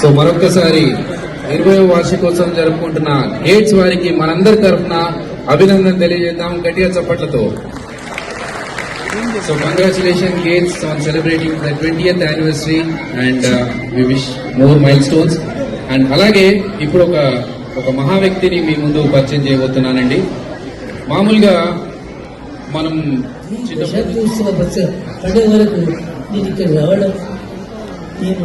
So మరొకసారి ఇరవై వార్షికోత్సవం జరుపుకుంటున్న గేట్స్ వారికి మనందరి తరఫున అభినందన తెలియజేద్దాం గట్టిగా చప్పట్లతో. So congratulation GATES on celebrating the twentieth anniversary and we wish more milestones and అలాగే ఇప్పుడు ఒక ఒక మహా వ్యక్తిని మీ ముందు పరిచయం చేయబోతున్నానండి. మామూలుగా మనం చిన్న వరకు నేను ఇక్కడ రావడం నేను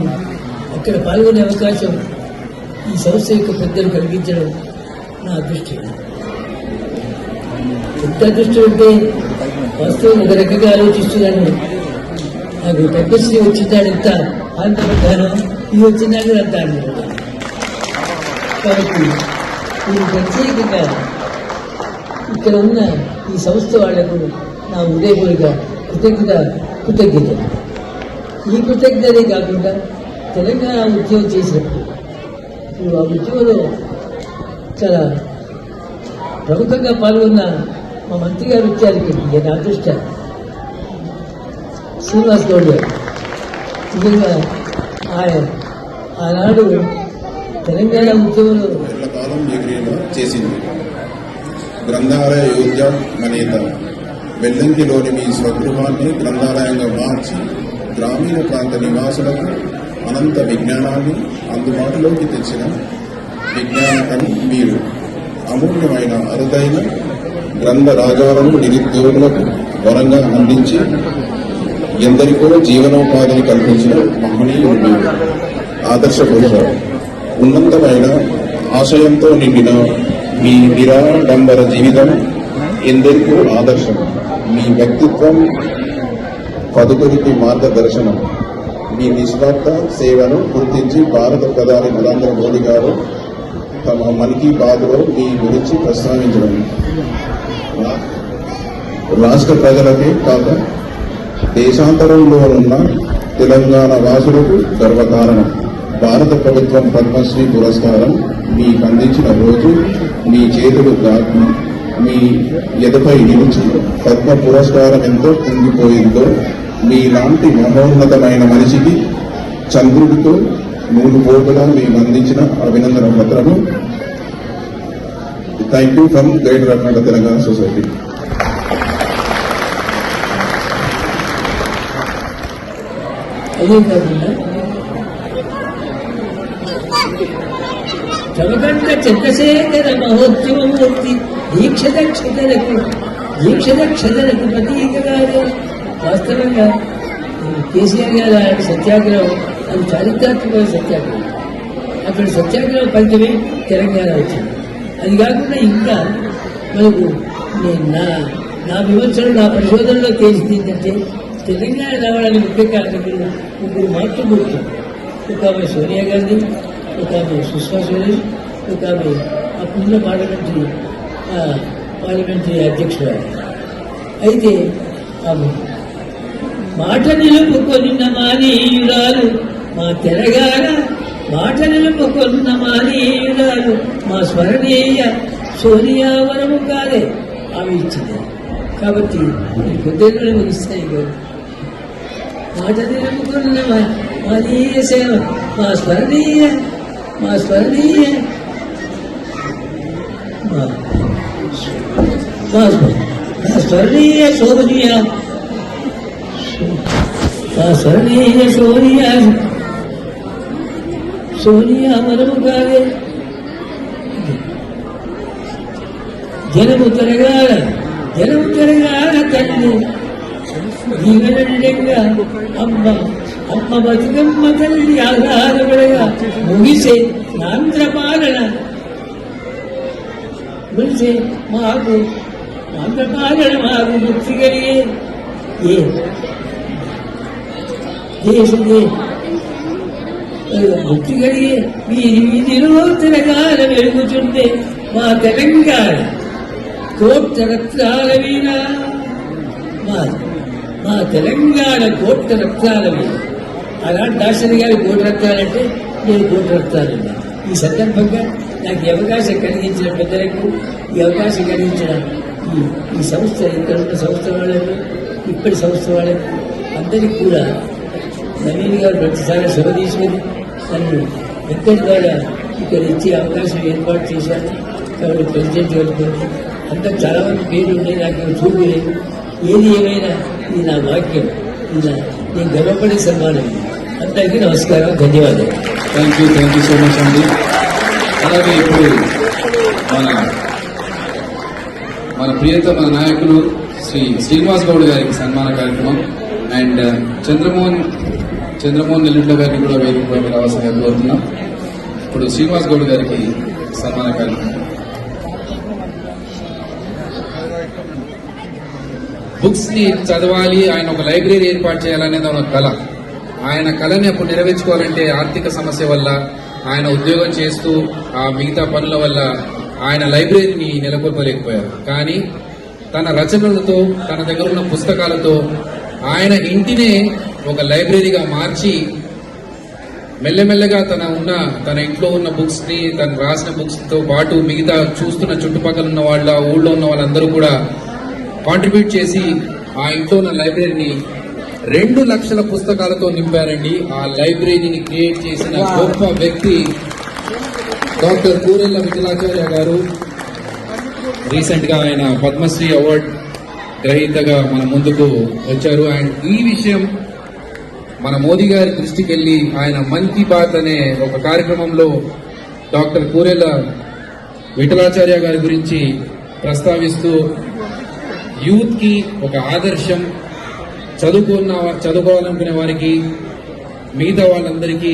అక్కడ పాల్గొనే అవకాశం ఈ సంస్థ యొక్క పెద్దలు కలిగించడం నా అదృష్టం. ఎంత అదృష్టం అంటే వాస్తవం ఒక రకంగా ఆలోచిస్తున్నాను. నాకు పద్మశ్రీ వచ్చినాడు ఎంత ఆనందపడ్డాను ఇది వచ్చినాడు అంత ఆనందపడ్డాను కాబట్టి నేను ప్రత్యేకంగా ఇక్కడ ఉన్న ఈ సంస్థ వాళ్ళకు నా ఉదయపూర్వక కృతజ్ఞత కృతజ్ఞత ఈ కృతజ్ఞతే కాకుండా తెలంగాణ ఉద్యోగం చేసినప్పుడు. ఆ ఉద్యోగంలో చాలా ప్రముఖంగా పాల్గొన్న మా మంత్రి గారు వచ్చారు ఇక్కడికి నేను అదృష్ట. శ్రీనివాస్ గౌడ్ గారు. నిజంగా ఆయన ఆనాడు తెలంగాణ ఉద్యమంలో కాలం డిగ్రీలో చేసింది. గ్రంథాలయ యోధ్యం మనేత. వెల్లంకిలోని మీ స్వగృహాన్ని గ్రంథాలయంగా మార్చి గ్రామీణ ప్రాంత నివాసులకు అనంత విజ్ఞానాన్ని అందుబాటులోకి తెచ్చిన విజ్ఞానకని మీరు. అమూల్యమైన అరుదైన గ్రంథ రాగాలను నిరుద్యోగులకు వరంగా అందించి ఎందరికో జీవనోపాధిని కల్పించిన మహనీయుడు మీరు ఆదర్శ పురుషుడు ఉన్నతమైన ఆశయంతో నిండిన మీ నిరాడంబర జీవితం ఎందరికో ఆదర్శం. మీ వ్యక్తిత్వం పదుగురికి మార్గదర్శనం. మీ నిస్వార్థ సేవను గుర్తించి భారత ప్రధాని నరేంద్ర మోదీ గారు తమ మన్ కీ బాత్లో మీ గురించి ప్రస్తావించడం. రాష్ట్ర ప్రజలకే కాక దేశాంతరంలో ఉన్న తెలంగాణ వాసులకు గర్వకారణం. భారత ప్రభుత్వం పద్మశ్రీ పురస్కారం మీకు అందించిన రోజు మీ చేతులు దాటి మీ ఎదపై నిలిచి పద్మ పురస్కారం ఎంతో పొంగిపోయిందో మీలాంటి మహోన్నతమైన మనిషికి చంద్రుడితో మూడు పోటుగా మేము అందించిన అభినందన పత్రము. Thank you from greater Akhanda Telangana society అదే కాకుండా చమకంట చంద్రశేఖర మహోద్యమమూర్తి దీక్షద క్షతలకు దీక్షద క్షతలకు ప్రతీకగానే వాస్తవంగా కేసీఆర్ గారు ఆయన సత్యాగ్రహం అది చారిత్రాత్మకమైన సత్యాగ్రహం. అక్కడ సత్యాగ్రహం ఫలితమే తెలంగాణ వచ్చింది. అది కాకుండా ఇంకా మనకు నా నా విమర్శలు నా పరిశోధనలో తేలింది ఏంటంటే తెలంగాణ రావడానికి ముఖ్య కారణకులు ముగ్గురు మాత్రం గుర్తు. ఒక ఆమె సోనియా గాంధీ ఒక ఆమె సుష్మా స్వరాజ్ ఒక ఆమె అప్పుడున్న పార్లమెంటరీ ఆ, పార్లమెంటరీ అధ్యక్షురాలు. అయితే ఆమె మాట నిలుపుకొన్న మానీయురాలు మా తెలంగాణ మాట నిలుపుకొన్న మానీయురాలు మా స్మరణీయ సోనియావరము కాదే ఆమె ఇచ్చింది కాబట్టి కొద్దిగా ముగిస్తాయి మాట నిలుపుకున్న మానీయ సేవ మా స్మరణీయ మా స్మరణీయ మా మా స్మరణీయ శోభనీయ మా స్మరణీయ సోనియా సోనియా మనము కాదే జనము తిరగాల జనము తిరగాల తల్లి జీవనంగా అమ్మ అమ్మ బతుకమ్మ తల్లి ఆధారపడగా ముగిసే ఆంధ్ర పాలన ముగిసే మాకు ఆంధ్ర పాలన మాకు ముక్తి కలిగే ఏ దేశమే. భక్తి కలిగే వీరి వీధిలో తిరగాల వెలుగుతుంటే మా తెలంగాణ కోట్ల వీణ. మా మా తెలంగాణ కోట్ల రక్తాల వీణ. అలాంటి దాసరి గారి కోటి రక్తాలంటే నేను కోటి రక్తాలండి ఈ సందర్భంగా నాకు ఈ అవకాశం కలిగించిన పెద్దలకు ఈ అవకాశం కలిగించిన ఈ ఈ సంస్థ ఇక్కడ ఉన్న సంస్థ వాళ్ళకు ఇప్పటి సంస్థ వాళ్ళకు అందరికీ కూడా నవీన్ గారు ప్రతిసారి సభ తీసుకుని నన్ను ఎక్కడి ద్వారా ఇక్కడ ఇచ్చే అవకాశం ఏర్పాటు చేశారు. కాబట్టి ప్రెసిడెంట్ గారికి అంతా చాలా మంది పేరు ఉన్నాయి. నాకు చూడలేదు ఏది ఏమైనా ఇది నా వాక్యం. ఇది నేను గర్వపడే సన్మానం. అందరికీ నమస్కారం. ధన్యవాదాలు. Thank you thank you so much అండి అలాగే ఇప్పుడు మన మన ప్రియతమ నాయకులు శ్రీ శ్రీనివాస్ గౌడ్ గారికి సన్మాన కార్యక్రమం. అండ్ uh, చంద్రమోహన్ చంద్రమోహన్ నెల్లుండ గారిని కూడా వేదిక మీరు రావాల్సిందిగా కోరుతున్నాం. ఇప్పుడు శ్రీనివాస్ గౌడ్ గారికి సన్మాన కార్యక్రమం. బుక్స్ని చదవాలి ఆయన ఒక లైబ్రరీ ఏర్పాటు చేయాలనేది ఒక కళ. ఆయన కళని అప్పుడు నెరవేర్చుకోవాలంటే ఆర్థిక సమస్య వల్ల ఆయన ఉద్యోగం చేస్తూ ఆ మిగతా పనుల వల్ల ఆయన లైబ్రరీని నెలకొల్పలేకపోయారు. కానీ తన రచనలతో తన దగ్గర ఉన్న పుస్తకాలతో ఆయన ఇంటినే ఒక లైబ్రరీగా మార్చి మెల్లమెల్లగా తన ఉన్న తన ఇంట్లో ఉన్న బుక్స్ని తను రాసిన బుక్స్తో పాటు మిగతా చూస్తున్న చుట్టుపక్కల ఉన్న వాళ్ళ ఊళ్ళో ఉన్న వాళ్ళందరూ కూడా కాంట్రిబ్యూట్ చేసి ఆ ఇంట్లో ఉన్న లైబ్రరీని రెండు లక్షల పుస్తకాలతో నింపారండి. ఆ లైబ్రరీని క్రియేట్ చేసిన గొప్ప వ్యక్తి డాక్టర్ కూరెల్ల విఠలాచార్య గారు. రీసెంట్గా ఆయన పద్మశ్రీ అవార్డ్ గ్రహీతగా మన ముందుకు వచ్చారు. అండ్ ఈ విషయం మన మోదీ గారి దృష్టికి వెళ్ళి ఆయన మన్ కీ బాత్ అనే ఒక కార్యక్రమంలో డాక్టర్ కూరెల విఠలాచార్య గారి గురించి ప్రస్తావిస్తూ యూత్కి ఒక ఆదర్శం చదువుకున్న చదువుకోవాలనుకునే వారికి మిగతా వాళ్ళందరికీ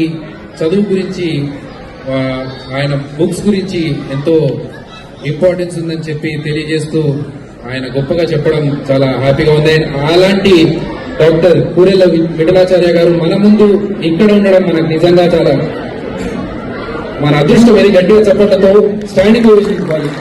చదువు గురించి ఆయన బుక్స్ గురించి ఎంతో ఇంపార్టెన్స్ ఉందని చెప్పి తెలియజేస్తూ ఆయన గొప్పగా చెప్పడం చాలా హ్యాపీగా ఉంది. అలాంటి డాక్టర్ కూరెల్ల విఠలాచార్య గారు మన ముందు ఇక్కడ ఉండడం మనకు నిజంగా చాలా మన అదృష్టం అని గట్టిగా చెప్పడంతో స్టాండింగ్ ఓవేషన్ ఇవ్వాలి.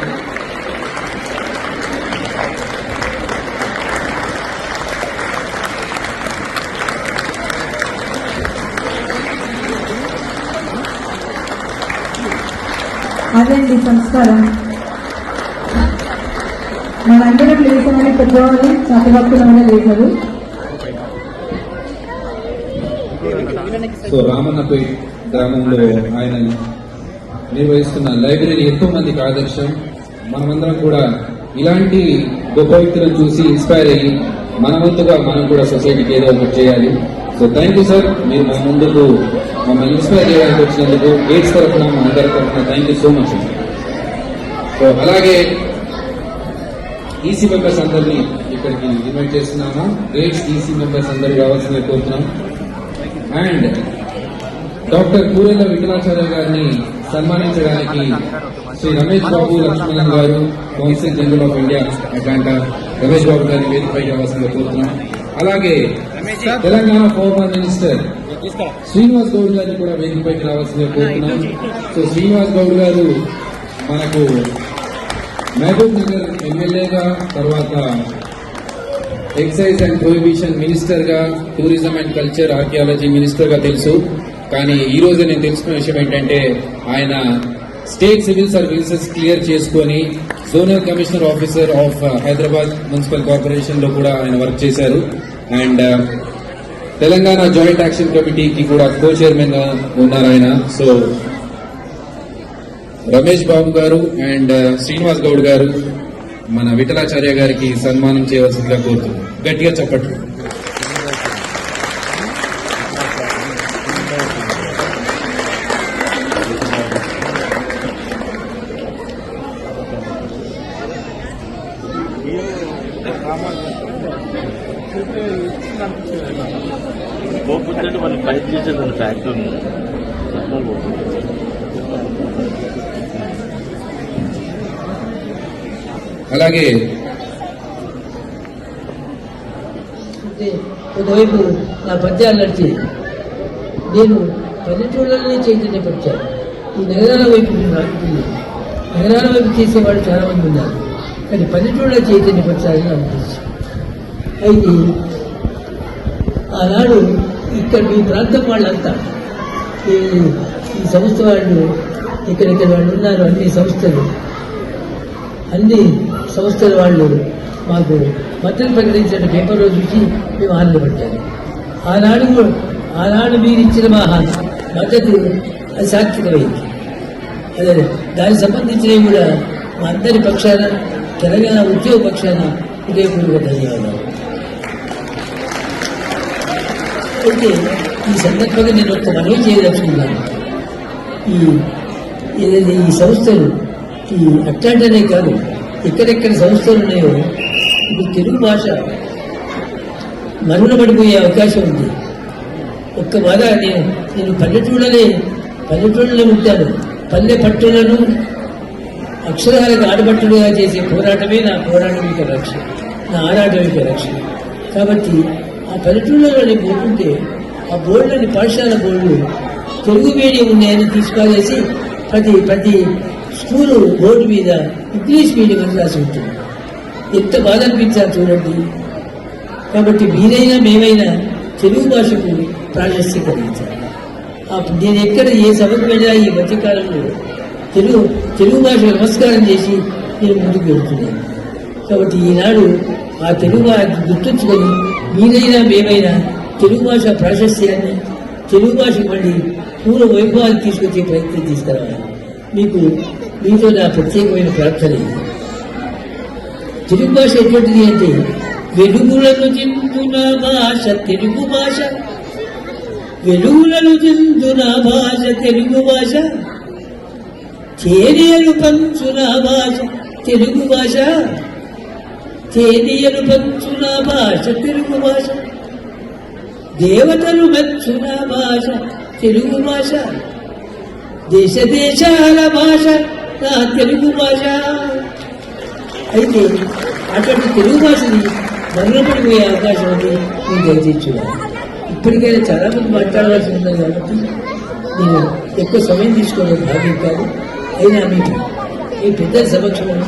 అదండి సంస్కారం. మనందరం లేచామని పెద్దవాళ్ళు చదవక్కులమని లేచారు. సో రామన్నపై గ్రామంలో ఆయన నిర్వహిస్తున్న లైబ్రరీ ఎంతో మందికి ఆదర్శం. మనమందరం కూడా ఇలాంటి గొప్ప వ్యక్తులను చూసి ఇన్స్పైర్ అయ్యి మన వంతుగా మనం కూడా సొసైటీకి ఏదో ఒకటి చేయాలి. సో థ్యాంక్ యూ సార్ మీరు మా ముందుకు మమ్మల్ని ఇన్స్పైర్ చేయడానికి వచ్చినందుకు గేట్స్ తరఫున మా అందరి తరఫున thank you so much so అలాగే ఈసీ మెంబర్స్ అందరినీ ఇక్కడికి ఇన్వైట్ చేస్తున్నాము ఎయిడ్స్ ఈసీ మెంబర్స్ అందరూ రావాల్సిందిగా కోరుతున్నాం. అండ్ డాక్టర్ పూరెల్ల విఠలాచార్య గారిని సన్మానించడానికి శ్రీ రమేష్ బాబు లక్ష్మణన్ గారు council general of India Atlanta Ramesh Babu గారిని వేదికపైకి రావాల్సిందిగా కోరుతున్నాం. అలాగే తెలంగాణ ఫార్మర్ మినిస్టర్ శ్రీనివాస్ గౌడ్ గారిని కూడా వేదికపైకి రావాల్సిందిగా కోరుతున్నాం. సో శ్రీనివాస్ గౌడ్ గారు మనకు మహబూబ్ నగర్ ఎమ్మెల్యేగా తర్వాత ఎక్సైజ్ అండ్ ప్రొహిబిషన్ మినిస్టర్గా టూరిజం అండ్ కల్చర్ ఆర్కియాలజీ మినిస్టర్గా తెలుసు. కానీ ఈ రోజు నేను తెలుసుకున్న విషయం ఏంటంటే ఆయన స్టేట్ సివిల్ సర్వీసెస్ క్లియర్ చేసుకొని zonal commissioner officer of uh, Hyderabad municipal కార్పొరేషన్లో కూడా ఆయన వర్క్ చేశారు. And uh, Telangana joint action కమిటీకి కూడా కో చైర్మన్గా ఉన్నారు ఆయన. సో రమేష్ బాబు గారు అండ్ uh, శ్రీనివాస్ గౌడ్ గారు మన విఠలాచార్య గారికి సన్మానం చేయవలసిందిగా కోరుతున్నాం. గట్టిగా చెప్పట్లు పోతుంటే వాళ్ళు చేసేది ఫ్యాక్టరీ అలాగే అంటే ఒకవైపు నా పద్యాలు నడిచి నేను పల్లెటూళ్ళని చైతన్యపరిచాను ఈ నగరాల వైపు నేను నగరాల వైపు చేసేవాళ్ళు చాలా మంది ఉన్నారు. కానీ పల్లెటూళ్ళ చైతన్యపరచాలని నా ఉద్దేశం. అయితే ఆనాడు ఇక్కడ మీ ప్రాంతం వాళ్ళంతా ఈ ఈ సంస్థ వాళ్ళు ఇక్కడిక్కడ వాళ్ళు ఉన్నారు అన్ని సంస్థలు అన్నీ సంస్థల వాళ్ళు మాకు మద్దతు ప్రకటించిన పేపర్ చూసి మేము ఆనందపడ్డాము ఆనాడు ఆనాడు మీరు ఇచ్చిన మా మద్దతు అది సాత్వికమైంది. అదే దానికి సంబంధించినవి కూడా మా అందరి పక్షాన తెలంగాణ ఉద్యోగ పక్షాన హృదయపూర్వక ధన్యవాదాలు. అయితే ఈ సందర్భంగా నేను ఒక మనవి చేయదలుచుకున్నాను. ఈ ఏదైతే ఈ సంస్థలు ఈ అట్లాంటినే కాదు ఎక్కడెక్కడ సంస్థలు ఉన్నాయో ఇప్పుడు తెలుగు భాష మరుగున పడిపోయే అవకాశం ఉంది. ఒక్క బాధ నేను నేను పల్లెటూళ్ళనే పల్లెటూళ్ళలో ఉంటాను పల్లె పట్టులను అక్షరాలకు ఆడబట్టులుగా చేసే పోరాటమే నా పోరాటమిక రక్ష నా ఆరాటమిక రక్ష. కాబట్టి ఆ పల్లెటూళ్ళలో నేను పోతుంటే ఆ బోర్డులని పాఠశాల బోర్డులు తెలుగు మీడియం ఉన్నాయని తీసుకెళ్ళేసి ప్రతి ప్రతి స్కూలు బోర్డు మీద ఇంగ్లీష్ మీడియం అని రాసి ఉంటుంది. ఎంత బాధ అనిపించాలి చూడండి. కాబట్టి మీరైనా మేమైనా తెలుగు భాషకు ప్రాశస్త్యం కలిగించాలి. నేను ఎక్కడ ఏ సభకు వెళ్ళినా ఈ మధ్యకాలంలో తెలుగు తెలుగు భాష నమస్కారం చేసి నేను ముందుకు వెళ్తున్నాను. కాబట్టి ఈనాడు ఆ తెలుగు భాష గుర్తుంచుకొని మీరైనా మేమైనా తెలుగు భాష ప్రాశస్త్యాన్ని తెలుగు భాష మళ్ళీ పూర్వ వైభవాన్ని తీసుకొచ్చే ప్రయత్నం తీసుకురావాలి మీకు మీతో నా ప్రత్యేకమైన ప్రార్థన తెలుగు భాష ఎటువంటిది అంటే వెలుగులను చిందున భాష తెలుగు భాష. వెలుగులను చిందున భాష తెలుగు భాష. తేనెలు పంచున భాష తెలుగు భాష. తేనెలు పంచున భాష తెలుగు భాష. దేవతలు మెచ్చున భాష తెలుగు భాష. దేశ దేశాల భాష నా తెలుగు భాష. అయితే అటువంటి తెలుగు భాషని మరణపడిపోయే అవకాశం ఉంది. నేను దయచేసి చూడాలి ఇప్పటికైనా చాలా మంది మాట్లాడవలసి ఉంది కాబట్టి నేను ఎక్కువ సమయం తీసుకోవడం భాగ్యం కాదు. అయినా మీకు ఈ పెద్దల సమక్షంలో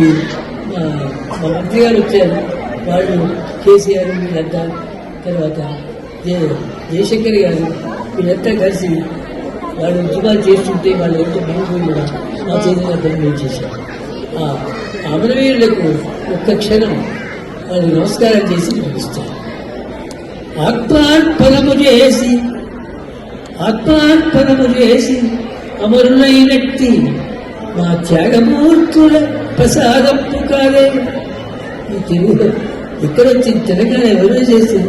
ఈ మా మా మంత్రి గారు వచ్చారు. వాళ్ళు కేసీఆర్ వీళ్ళంతా తర్వాత జయశంకర్ గారు వీళ్ళంతా కలిసి వాళ్ళు ఉద్యమాలు చేస్తుంటే వాళ్ళు ఎంతో మేము కూడా మా చేతిలో పని చేశారు ఆ అమరవీరులకు ఒక్క క్షణం వాళ్ళు నమస్కారం చేసి పిలుస్తారు ఆత్మార్పణము చేసి ఆత్మార్పణము చేసి అమరులైనట్టి మా త్యాగమూర్తుల ప్రసాదము కాదే ఈ తెలుగు ఎక్కడొచ్చింది తెలంగాణ ఎవరు చేసి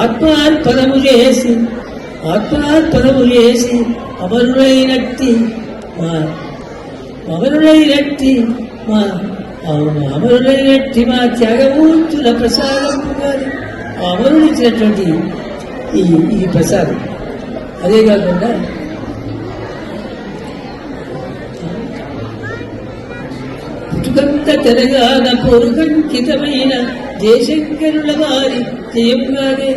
ఆత్మార్పణము చేసి ఆత్మార్పణము చేసి అమరుడైనట్టి మా అమరుడైనట్టి మా అమరుడైనట్టి మా త్యాగమూర్తుల ప్రసాదము కాదు ఆ ఇచ్చినటువంటి ఈ ఈ ప్రసాదం. అదే కాకుండా పుట్టుకంత తెలంగాణ పొరుగంకితమైన జయశంకరుల వారి జయముగానే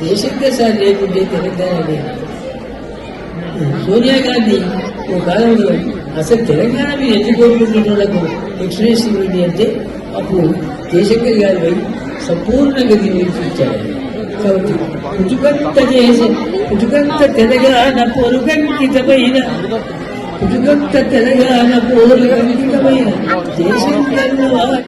దేశంగా సార్ లేకుంటే తెలంగాణ లేదు. సోనియా గాంధీ ఓ కాలంలో అసలు తెలంగాణ మీరు ఎందుకు కోరుకుంటున్న వాళ్ళకు ఎక్స్ప్లెనేషన్ ఏంటి అంటే అప్పుడు జయశంకర్ గారి సంపూర్ణంగా దీన్ని చూపించారు కాబట్టి పుట్టుకంత చేసి పుట్టుకంత తెలంగాణ పొరుగంకితమైన పుట్టుకంత తెలంగాణ పోరుగంకితమైన దేశం వారి